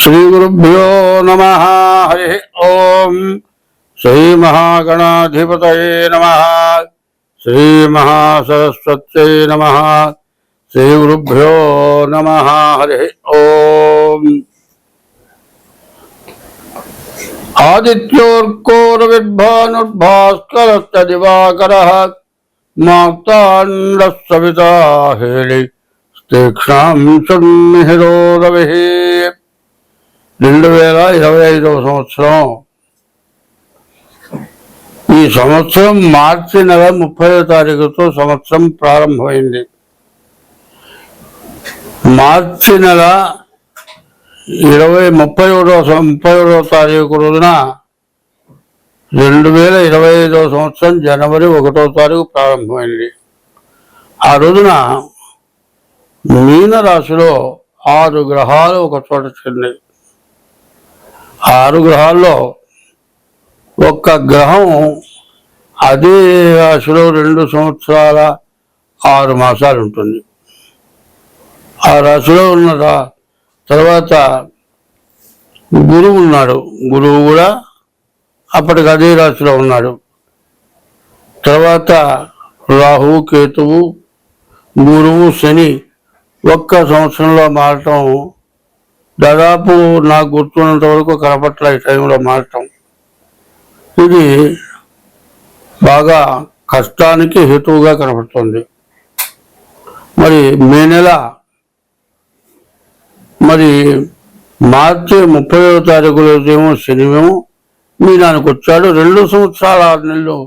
శ్రీగురుభ్యో నమ హరి ఓం శ్రీమహాగణాధిపతయే నమ శ్రీమహాసరస్వత్యై నమ శ్రీగురుభ్యో నమ హరి ఓం ఆదిత్యోర్కోరవిద్భానుర్భాస్కరశ్చ దివాకరः మార్తాండస్సవితా హేళి తీక్ష్ణాం సున్మిహిరోరవిః రెండు వేల ఇరవై ఐదవ సంవత్సరం. ఈ సంవత్సరం మార్చి నెల ముప్పై తారీఖుతో సంవత్సరం ప్రారంభమైంది. మార్చి నెల ఇరవై ముప్పై ఒకటో ముప్పై ఒకటో తారీఖు రోజున రెండు వేల ఇరవై ఐదవ సంవత్సరం జనవరి ఒకటో తారీఖు ప్రారంభమైంది. ఆ రోజున మీన రాశిలో ఆరు గ్రహాలు ఒక చోట చెందాయి. ఆరు గ్రహాల్లో ఒక్క గ్రహం అదే రాశిలో రెండు సంవత్సరాల ఆరు మాసాలు ఉంటుంది. ఆ రాశిలో ఉన్న తర్వాత గురువు ఉన్నాడు. గురువు కూడా అప్పటికి అదే రాశిలో ఉన్నాడు. తర్వాత రాహు కేతువు గురువు శని ఒక్క సంవత్సరంలో మారటం దాదాపు నాకు గుర్తున్నంత వరకు కనపట్ల ఈ టైంలో మారటం. ఇది బాగా కష్టానికి హేతువుగా కనపడుతుంది. మరి మే నెల మరి మార్చి ముప్పై తారీఖు రోజేమో శనివేమో మీనానికి వచ్చాడు. రెండు సంవత్సరాల ఆరు నెలలు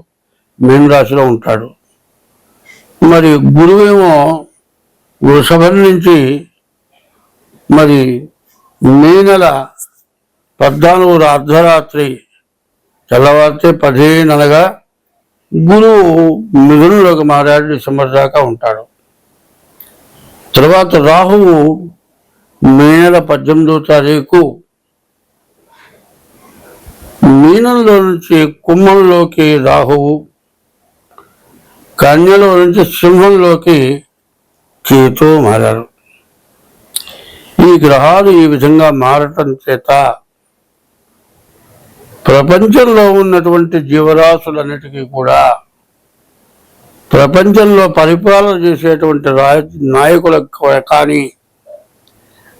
మీన రాశిలో ఉంటాడు. మరి గురువేమో వృషభం నుంచి మరి మే నెల పద్నాలుగు అర్ధరాత్రి తెల్లవారితే పదిహేను అనగా గురువు మిథునంలోకి మారాడు డిసెంబర్ దాకా ఉంటాడు. తర్వాత రాహువు మే నెల పద్దెనిమిదో తారీఖు మీనంలో నుంచి కుంభంలోకి రాహువు కన్యలో నుంచి సింహంలోకి కేతు మారారు. ఈ గ్రహాలు ఈ విధంగా మారటం చేత ప్రపంచంలో ఉన్నటువంటి జీవరాశులన్నిటికీ కూడా ప్రపంచంలో పరిపాలన చేసేటువంటి రాయ నాయకులకు కానీ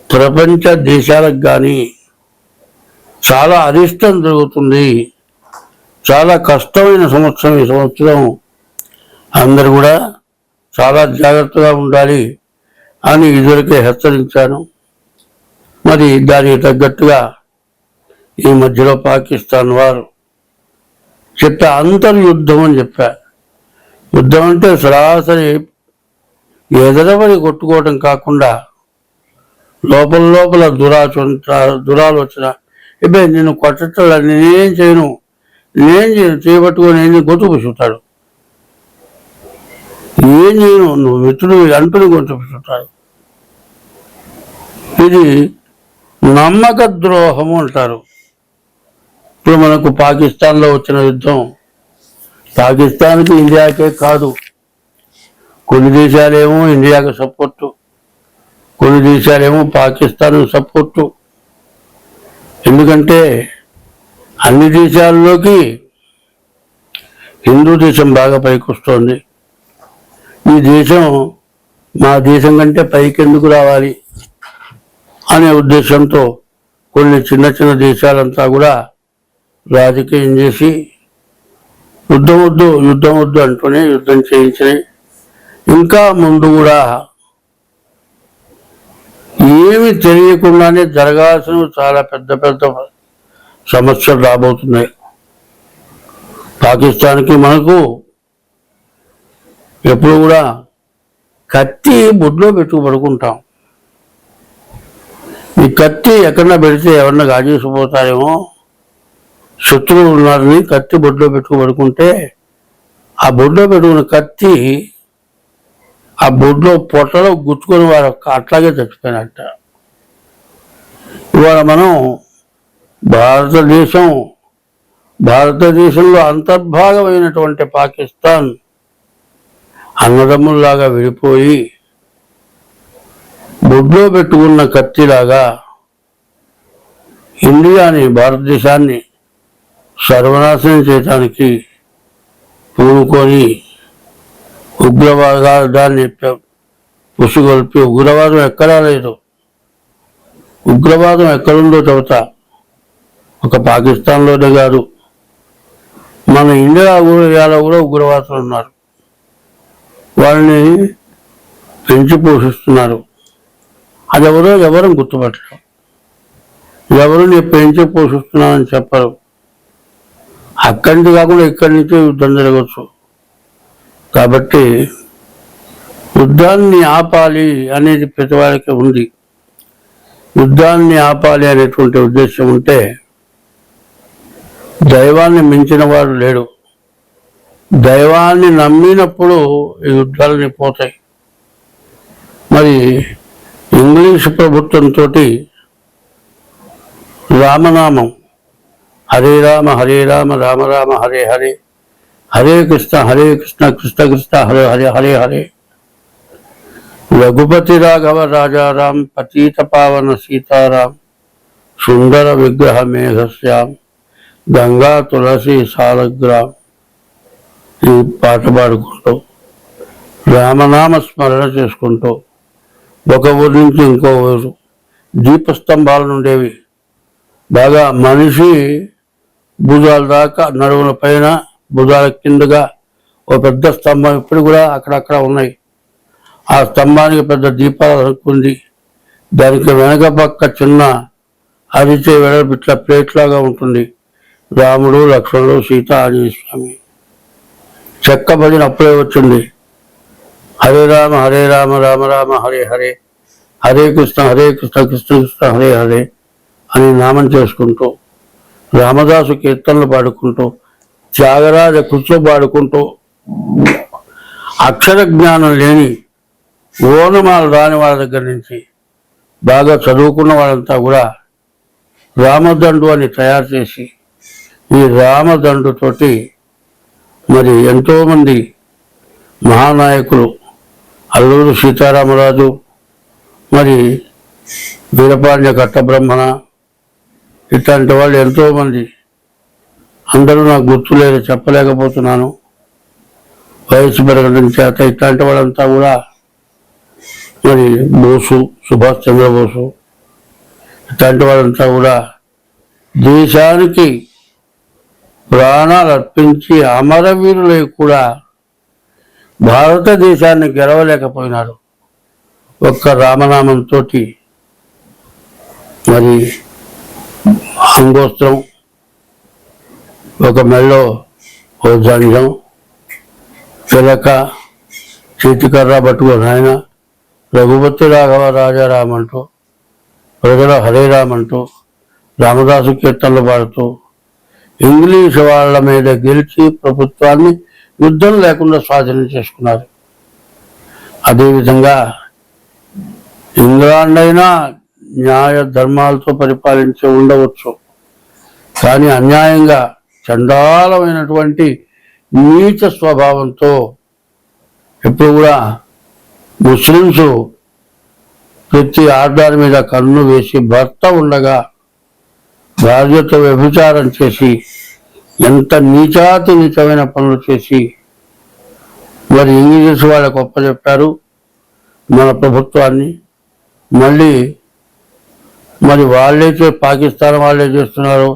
ప్రపంచ దేశాలకు కానీ చాలా అరిష్టం జరుగుతుంది. చాలా కష్టమైన సంవత్సరం ఈ సంవత్సరం. అందరు కూడా చాలా జాగ్రత్తగా ఉండాలి అని ఇదివరకే హెచ్చరించాను. మరి దానికి తగ్గట్టుగా ఈ మధ్యలో పాకిస్తాన్ వారు చెప్పా అంతర్యుద్ధం అని చెప్పా. యుద్ధం అంటే సరాసరి ఎదరవని కొట్టుకోవడం కాకుండా లోపల లోపల దురాచన దురాలోచన. ఇబ్బే నేను కొట్టట్లా నేనేం చేయను. నేనేం చేయను చేయబట్టుకొని నేను గొంతు ఏం చేయను? నువ్వు మిత్రుడు అంటుని గొంతు చూస్తాడు ఇది నమ్మక ద్రోహము అంటారు. ఇప్పుడు మనకు పాకిస్తాన్లో వచ్చిన యుద్ధం. పాకిస్తాన్కి ఇండియాకే కాదు. కొన్ని దేశాలేమో ఇండియాకు సపోర్టు. కొన్ని దేశాలేమో పాకిస్తాన్ సపోర్టు. ఎందుకంటే అన్ని దేశాల్లోకి హిందూ దేశం బాగా పైకి వస్తుంది ఈ దేశం మా దేశం కంటే పైకి ఎందుకు రావాలి? అనే ఉద్దేశంతో కొన్ని చిన్న చిన్న దేశాలంతా కూడా రాజకీయం చేసి యుద్ధం వద్దు యుద్ధం వద్దు అంటూనే యుద్ధం చేయించినాయి. ఇంకా ముందు కూడా ఏమి తెలియకుండానే జరగాల్సిన చాలా పెద్ద పెద్ద సమస్యలు రాబోతున్నాయి. పాకిస్తాన్కి మనకు ఎప్పుడు కూడా కత్తి బొడ్లో పెట్టుకు పడుకుంటాం ఈ కత్తి ఎక్కడన్నా పెడితే ఎవరన్నా గాజేసిపోతారేమో శత్రువు ఉన్నారని కత్తి బొడ్లో పెట్టుకు పడుకుంటే ఆ బొడ్లో పెట్టుకున్న కత్తి ఆ బొడ్లో పొట్టలో గుచ్చుకొని వారు అట్లాగే చచ్చిపోయినట్ట. ఇవాళ మనం భారతదేశం భారతదేశంలో అంతర్భాగమైనటువంటి పాకిస్తాన్ అన్నదమ్ముల్లాగా విడిపోయి బొడ్లో పెట్టుకున్న కత్తిలాగా ఇండియాని భారతదేశాన్ని సర్వనాశనం చేయడానికి పూనుకొని ఉగ్రవాదాన్ని దాన్ని పుసుగొల్పి ఉగ్రవాదం ఎక్కడా లేదు. ఉగ్రవాదం ఎక్కడుందో చెబుతా. ఒక పాకిస్తాన్లోనే కాదు. మన ఇండియా ఊరియాలో కూడా ఉగ్రవాదులు ఉన్నారు. వాళ్ళని పెంచి పోషిస్తున్నారు. అది ఎవరో ఎవరు గుర్తుపట్టరు. ఎవరు నీ పెంచి పోషిస్తున్నానని చెప్పరు. అక్కడి నుంచి కాకుండా ఇక్కడి నుంచి యుద్ధం జరగచ్చు కాబట్టి యుద్ధాన్ని ఆపాలి అనేది ప్రతి వారికి ఉంది. యుద్ధాన్ని ఆపాలి అనేటువంటి ఉద్దేశం ఉంటే దైవాన్ని మించిన వాడు లేడు. దైవాన్ని నమ్మినప్పుడు ఈ యుద్ధాలని పోతాయి. మరి ఇంగ్లీష్ ప్రభుత్వంతో రామనామం. హరే రామ హరే రామ రామ రామ హరే హరే. హరే కృష్ణ హరే కృష్ణ కృష్ణ కృష్ణ హరే హరే హరే హరే. రఘుపతి రాఘవ రాజారాం పతీత పావన సీతారాం సుందర విగ్రహ మేఘశ్యాం గంగా తులసి సాలగ్రామ్ ఈ పాట పాడుకుంటూ రామనామ స్మరణ చేసుకుంటూ ఒక ఊరి నుంచి ఇంకో ఊరు. దీపస్తంభాలు ఉండేవి బాగా మనిషి భుజాల దాకా నడుముల పైన భుజాల కిందగా ఒక పెద్ద స్తంభం ఇప్పుడు కూడా అక్కడక్కడ ఉన్నాయి. ఆ స్తంభానికి పెద్ద దీపాలు అనుకుంది దానికి వెనక పక్క చిన్న అరిచే వెడల్పు ఇట్లా ప్లేట్ లాగా ఉంటుంది. రాముడు లక్ష్మణుడు సీత ఆంజనేయ స్వామి చెక్కబడినప్పుడే అప్పుడే వచ్చింది. హరే రామ హరే రామ రామ రామ హరే హరే. హరే కృష్ణ హరే కృష్ణ కృష్ణ కృష్ణ హరే హరే అని నామం చేసుకుంటూ రామదాసు కీర్తనలు పాడుకుంటూ త్యాగరాజ కృష్ణ పాడుకుంటూ అక్షర జ్ఞానం లేని ఓనమాలు రాని వాళ్ళ దగ్గర నుంచి బాగా చదువుకున్న వాళ్ళంతా కూడా రామదండు అని తయారు చేసి ఈ రామదండుతోటి మరి ఎంతోమంది మహానాయకులు అల్లూరు సీతారామరాజు మరి వీరపాండ్య కట్టబ్రహ్మణ ఇట్లాంటి వాళ్ళు ఎంతోమంది. అందరూ నాకు గుర్తులేదు చెప్పలేకపోతున్నాను. వయసు పెరగడం చేత ఇట్లాంటి వాళ్ళంతా కూడా మరి బోసు సుభాష్ చంద్రబోసు ఇట్లాంటి వాళ్ళంతా కూడా దేశానికి ప్రాణాలు అర్పించి అమరవీరులై కూడా భారతదేశాన్ని గెలవలేకపోయినారు. ఒక్క రామనామంతో మరి అంగోస్త్రం ఒక మెళ్ళో ఓ జంజం పిలక చేతికర్ర పట్టుకొని ఆయన రఘుపతి రాఘవ రాజారామంటూ ప్రజల హరేరామంటూ రామదాసు కీర్తనలు పాడుతూ ఇంగ్లీష్ వాళ్ళ మీద గెలిచి ప్రభుత్వాన్ని యుద్ధం లేకుండా స్వాధీనం చేసుకున్నారు. అదేవిధంగా ఇంగ్లాండ్ అయినా న్యాయ ధర్మాలతో పరిపాలించి ఉండవచ్చు. కానీ అన్యాయంగా చండాలమైనటువంటి నీచ స్వభావంతో ఎప్పుడు కూడా ముస్లింస్ ప్రతి ఆర్డర్ మీద కన్ను వేసి భర్త ఉండగా భార్యతో వ్యభిచారం చేసి ఎంత నీచాతి నీచమైన పనులు చేసి మరి ఇంగ్లీష్ వాళ్ళకు ఒప్పచెప్పారు మన ప్రభుత్వాన్ని మళ్ళీ మరి వాళ్ళే పాకిస్తాన్ వాళ్ళే చేస్తున్నారు.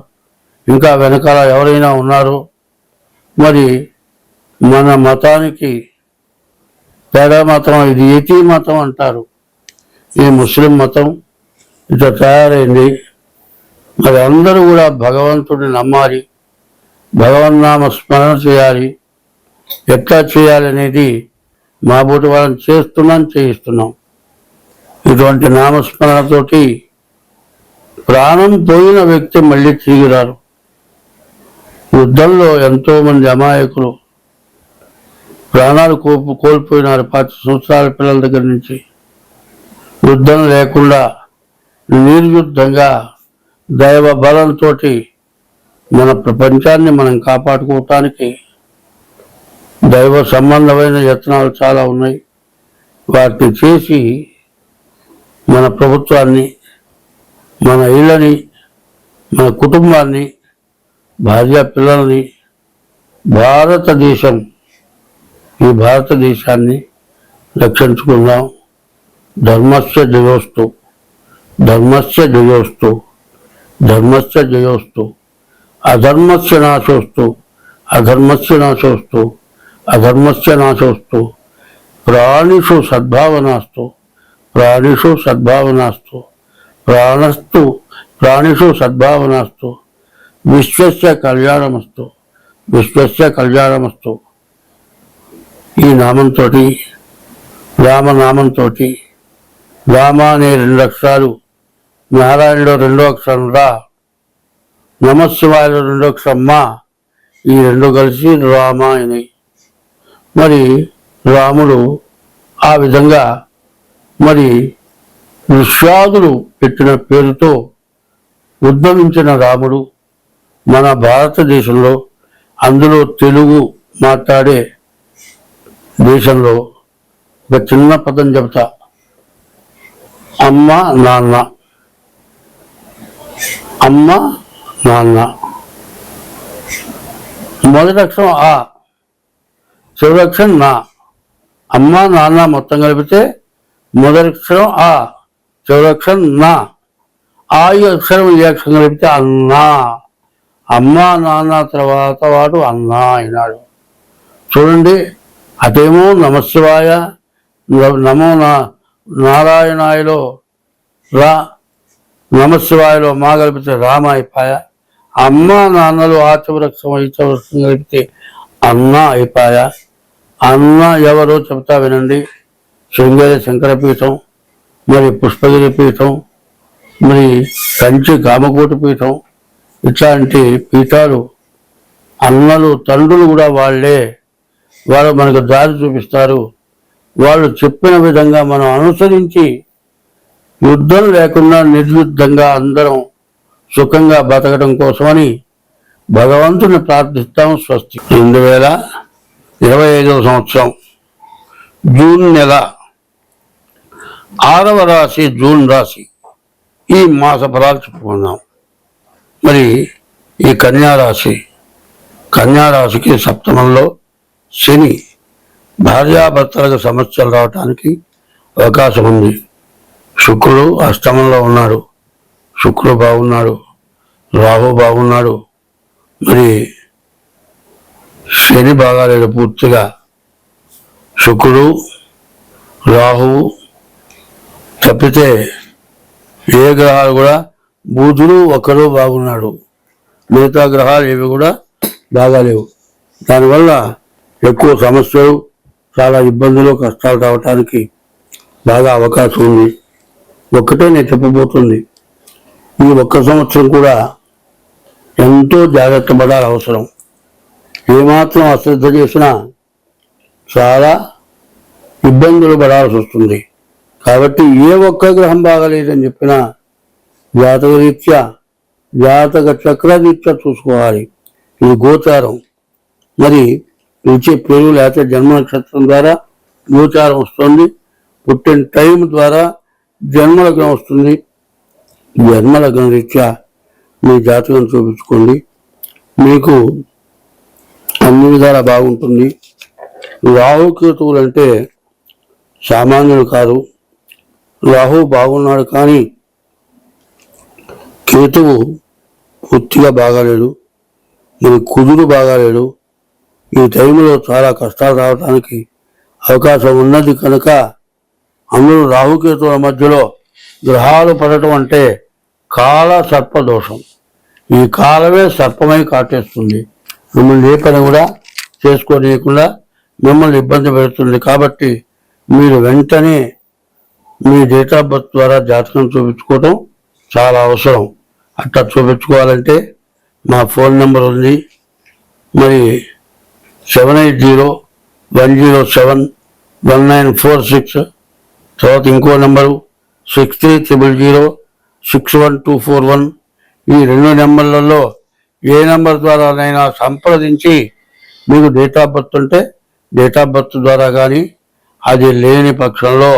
ఇంకా వెనకాల ఎవరైనా ఉన్నారు మరి మన మతానికి తేడా మతం ఇది ఏతీ మతం అంటారు. ఈ ముస్లిం మతం ఇట్లా తయారైంది. మరి అందరూ కూడా భగవంతుడిని నమ్మాలి. భగవన్నామ స్మరణ చేయాలి. ఎట్లా చేయాలి అనేది మా బోటి వాళ్ళని చేస్తున్నాం చేయిస్తున్నాం. ఇటువంటి నామస్మరణతోటి ప్రాణం పోయిన వ్యక్తి మళ్ళీ తిరిగిరారు యుద్ధంలో ఎంతో మంది అమాయకులు ప్రాణాలు కోల్పు కోల్పోయినారు పది సంవత్సరాల పిల్లల దగ్గర నుంచి. యుద్ధం లేకుండా నిర్యుద్ధంగా దైవ బలంతో మన ప్రపంచాన్ని మనం కాపాడుకోవటానికి దైవ సంబంధమైన యత్నాలు చాలా ఉన్నాయి. వాటిని చేసి మన ప్రభుత్వాన్ని మన ఇళ్ళని మన కుటుంబాన్ని భార్య పిల్లల్ని భారతదేశం ఈ భారతదేశాన్ని రక్షించుకుందాం. ధర్మస్య జయోస్తు ధర్మస్య జయోస్తు ధర్మస్య జయోస్తు. అధర్మస్య నాశోస్తు అధర్మస్య నాశోస్తు అధర్మస్య నాశోస్తు ప్రాణిషు సద్భావనాస్తు ప్రాణిషు సద్భావనాస్తు ప్రాణస్తు ప్రాణిషు సద్భావనాస్తు విశ్వస్య కళ్యాణమస్తు విశ్వస్య కళ్యాణమస్తు. ఈ నామంతో రామనామంతో రామ అనే రెండు అక్షరాలు నారాయణలో రెండో అక్షరం రా. నమశివాయలో రెండో క్షమ్మ ఈ రెండు కలిసి రామాయణి. మరి రాముడు ఆ విధంగా మరి విశ్వాదులు పెట్టిన పేరుతో ఉద్భవించిన రాముడు మన భారతదేశంలో అందులో తెలుగు మాట్లాడే దేశంలో ఒక చిన్న పదం చెబుతా. అమ్మ నాన్న. అమ్మ నాన్న మొదటి అక్షరం ఆ చివరి అక్షరం నా. అమ్మ నాన్న మొత్తం కలిపితే మొదటి అక్షరం ఆ చివరి అక్షరం నా. ఆ ఈ అక్షరం ఈ అక్షరం కలిపితే అన్నా. అమ్మ నాన్న తర్వాత వాడు అన్నా అయినాడు. చూడండి అదేమో నమశివాయ నమో నా నారాయణాయలో రా నమశివాయలో మా కలిపితే రామ అమ్మ నాన్నలు ఆచవృక్షం ఐచవృక్షం కలిపితే అన్న అయిపాయ అన్న ఎవరో చెప్తా వినండి. శృంగేరి శంకరపీఠం మరి పుష్పగిరి పీఠం మరి కంచి కామకోటి పీఠం ఇట్లాంటి పీఠాలు అన్నలు తండ్రులు కూడా వాళ్ళే. వాళ్ళు మనకు దారి చూపిస్తారు. వాళ్ళు చెప్పిన విధంగా మనం అనుసరించి యుద్ధం లేకుండా నిర్యుద్ధంగా అందరం సుఖంగా బతకడం కోసమని భగవంతుని ప్రార్థిస్తాం స్వస్తి. రెండు వేల ఇరవై ఐదవ సంవత్సరం జూన్ నెల ఆరవ రాశి జూన్ రాశి ఈ మాస ఫలాలు చెప్పుకుందాం. మరి ఈ కన్యా రాశి కన్యా రాశికి సప్తమంలో శని భార్యాభర్తలకు సమస్యలు రావటానికి అవకాశం ఉంది. శుక్రుడు అష్టమంలో ఉన్నాడు. శుక్రుడు బాగున్నాడు రాహు బాగున్నాడు మరి శని బాగాలేడు పూర్తిగా. శుక్రుడు రాహువు తప్పితే ఏ గ్రహాలు కూడా బుధుడు ఒకరు బాగున్నాడు మిగతా గ్రహాలు ఏవి కూడా బాగాలేవు. దానివల్ల ఎక్కువ సమస్యలు చాలా ఇబ్బందులు కష్టాలు రావటానికి బాగా అవకాశం ఉంది. ఒక్కటే నేను చెప్పబోతుంది. ఈ ఒక్క సంవత్సరం కూడా ఎంతో జాగ్రత్త పడాలి అవసరం. ఏమాత్రం అశ్రద్ధ చేసినా చాలా ఇబ్బందులు పడాల్సి వస్తుంది. కాబట్టి ఏ ఒక్క గ్రహం బాగలేదని చెప్పినా జాతక రీత్యా జాతక చక్రరీత్యా చూసుకోవాలి. ఇది గోచారం. మరి ఇచ్చే పేరు లేకపోతే జన్మ నక్షత్రం ద్వారా గోచారం వస్తుంది. పుట్టిన టైం ద్వారా జన్మలగ్నం వస్తుంది. జన్మలగ్నం రీత్యా మీ జాతకం చూపించుకోండి. మీకు అన్ని విధాలా బాగుంటుంది. రాహుకేతువులు అంటే సామాన్యులు కాదు. రాహు బాగున్నాడు కానీ కేతువు పూర్తిగా బాగాలేడు. మరి కుదురు బాగాలేడు. ఈ టైంలో చాలా కష్టాలు రావడానికి అవకాశం ఉన్నది కనుక అందరూ రాహుకేతువుల మధ్యలో గ్రహాలు పడటం అంటే కాల సర్పదోషం. ఈ కాలమే సర్పమై కాటేస్తుంది. మిమ్మల్ని ఏ పని కూడా చేసుకోనీయకుండా మిమ్మల్ని ఇబ్బంది పెడుతుంది. కాబట్టి మీరు వెంటనే మీ డేట్ ఆఫ్ బర్త్ ద్వారా జాతకం చూపించుకోవడం చాలా అవసరం. అట్లా చూపించుకోవాలంటే మా ఫోన్ నెంబర్ ఉంది. మరి seven eight zero one zero seven one nine four six తర్వాత ఇంకో number six three triple zero six one two four one ఈ రెండు నెంబర్లలో ఏ నెంబర్ ద్వారానైనా సంప్రదించి మీకు డేట్ ఆఫ్ బర్త్ ఉంటే డేట్ ఆఫ్ బర్త్ ద్వారా కానీ అది లేని పక్షంలో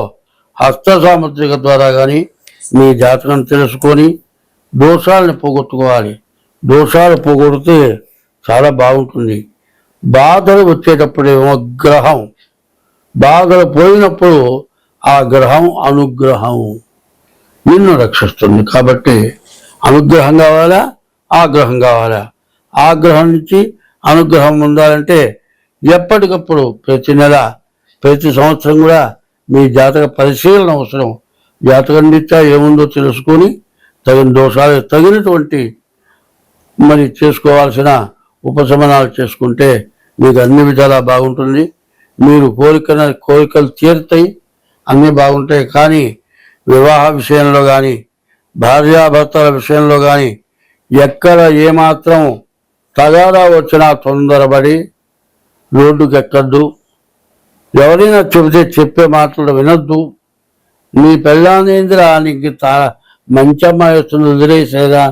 హస్త సాముద్రిక ద్వారా కానీ మీ జాతకం తెలుసుకొని దోషాలను పోగొట్టుకోవాలి. దోషాలు పోగొడితే చాలా బాగుంటుంది. బాధలు వచ్చేటప్పుడు ఏమో గ్రహం. బాధలు పోయినప్పుడు ఆ గ్రహం అనుగ్రహం. నిన్ను రక్షిస్తుంది. కాబట్టి అనుగ్రహం కావాలా? ఆగ్రహం కావాలా? ఆగ్రహం నుంచి అనుగ్రహం ఉండాలంటే ఎప్పటికప్పుడు ప్రతి నెల ప్రతి సంవత్సరం కూడా మీ జాతక పరిశీలన అవసరం. జాతకం నిత్యా ఏముందో తెలుసుకొని తగిన దోషాలు తగినటువంటి మరి చేసుకోవాల్సిన ఉపశమనాలు చేసుకుంటే మీకు అన్ని విధాలా బాగుంటుంది. మీరు కోరిక కోరికలు తీరుతాయి. అన్నీ బాగుంటాయి. కానీ వివాహ విషయంలో కానీ భార్యాభర్తల విషయంలో కానీ ఎక్కడ ఏమాత్రం తగాదా వచ్చినా తొందరపడి రోడ్డుకి ఎక్కద్దు ఎవరైనా చెబితే చెప్పే మాటలు వినొద్దు. నీ పెళ్ళాందేంద్రా నీకు తా మంచి అమ్మాయి వస్తుంది వదిలేసేదా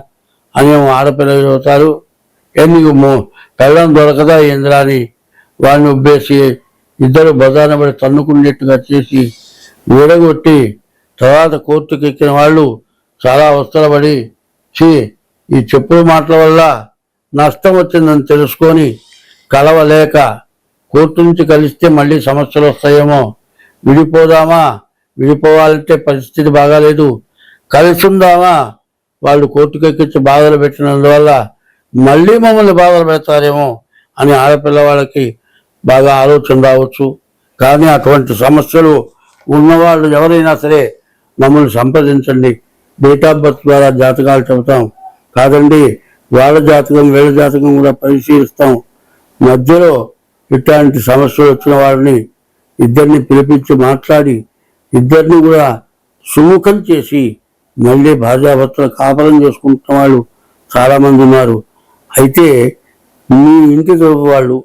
అని ఆడపిల్ల ఆడపిల్లలు చదువుతారు ఏ నీకు పెళ్ళం దొరకదా ఏంద్రా అని వాడిని ఉబ్బేసి ఇద్దరు బజార్న పడి తన్నుకునేట్టుగా చేసి విడగొట్టి తర్వాత కోర్టుకు ఎక్కిన వాళ్ళు చాలా అవస్థలపడి చీ ఈ చెప్పుల మాటల వల్ల నష్టం వచ్చిందని తెలుసుకొని కలవలేక కోర్టు నుంచి కలిస్తే మళ్ళీ సమస్యలు వస్తాయేమో. విడిపోదామా? విడిపోవాలంటే పరిస్థితి బాగాలేదు. కలిసి ఉందామా వాళ్ళు కోర్టుకు ఎక్కించి బాధలు పెట్టినందువల్ల మళ్ళీ మమ్మల్ని బాధలు పెడతారేమో అని ఆడపిల్ల వాళ్ళకి బాగా ఆలోచన రావచ్చు. కానీ అటువంటి సమస్యలు ఉన్నవాళ్ళు ఎవరైనా సరే మమ్మల్ని సంప్రదించండి. డేట్ ఆఫ్ బర్త్ ద్వారా జాతకాలు చెబుతాం కాదండి వాళ్ళ జాతకం వీళ్ళ జాతకం కూడా పరిశీలిస్తాం. మధ్యలో ఇట్లాంటి సమస్యలు వచ్చిన వాళ్ళని ఇద్దరిని పిలిపించి మాట్లాడి ఇద్దరిని కూడా సుముఖం చేసి మళ్ళీ భార్యాభర్తలు కాపలం చేసుకుంటున్న వాళ్ళు చాలామంది ఉన్నారు. అయితే మీ ఇంటి వాళ్ళు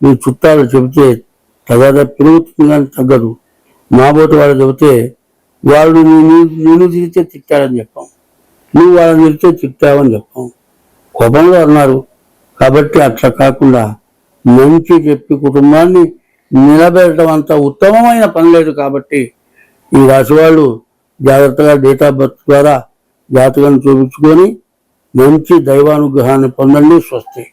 మీ చుట్టాలు చెబితే తగదా పెరుగుతుంది కానీ తగ్గదు. మాబోటి వాళ్ళు చెబితే వాళ్ళు నేను నేను తిరిగితే తిట్టాడని చెప్పాం. నువ్వు వాళ్ళని తిరిగితే తిట్టావని చెప్పాం. కోపంలో అన్నారు కాబట్టి అట్లా కాకుండా మంచి చెప్పి కుటుంబాన్ని నిలబెట్టడం అంత ఉత్తమమైన పని లేదు కాబట్టి ఈ రాశి వాళ్ళు జాగ్రత్తగా డేట్ ఆఫ్ బర్త్ ద్వారా జాతకాన్ని చూపించుకొని మంచి దైవానుగ్రహాన్ని పొందండి స్వస్తి.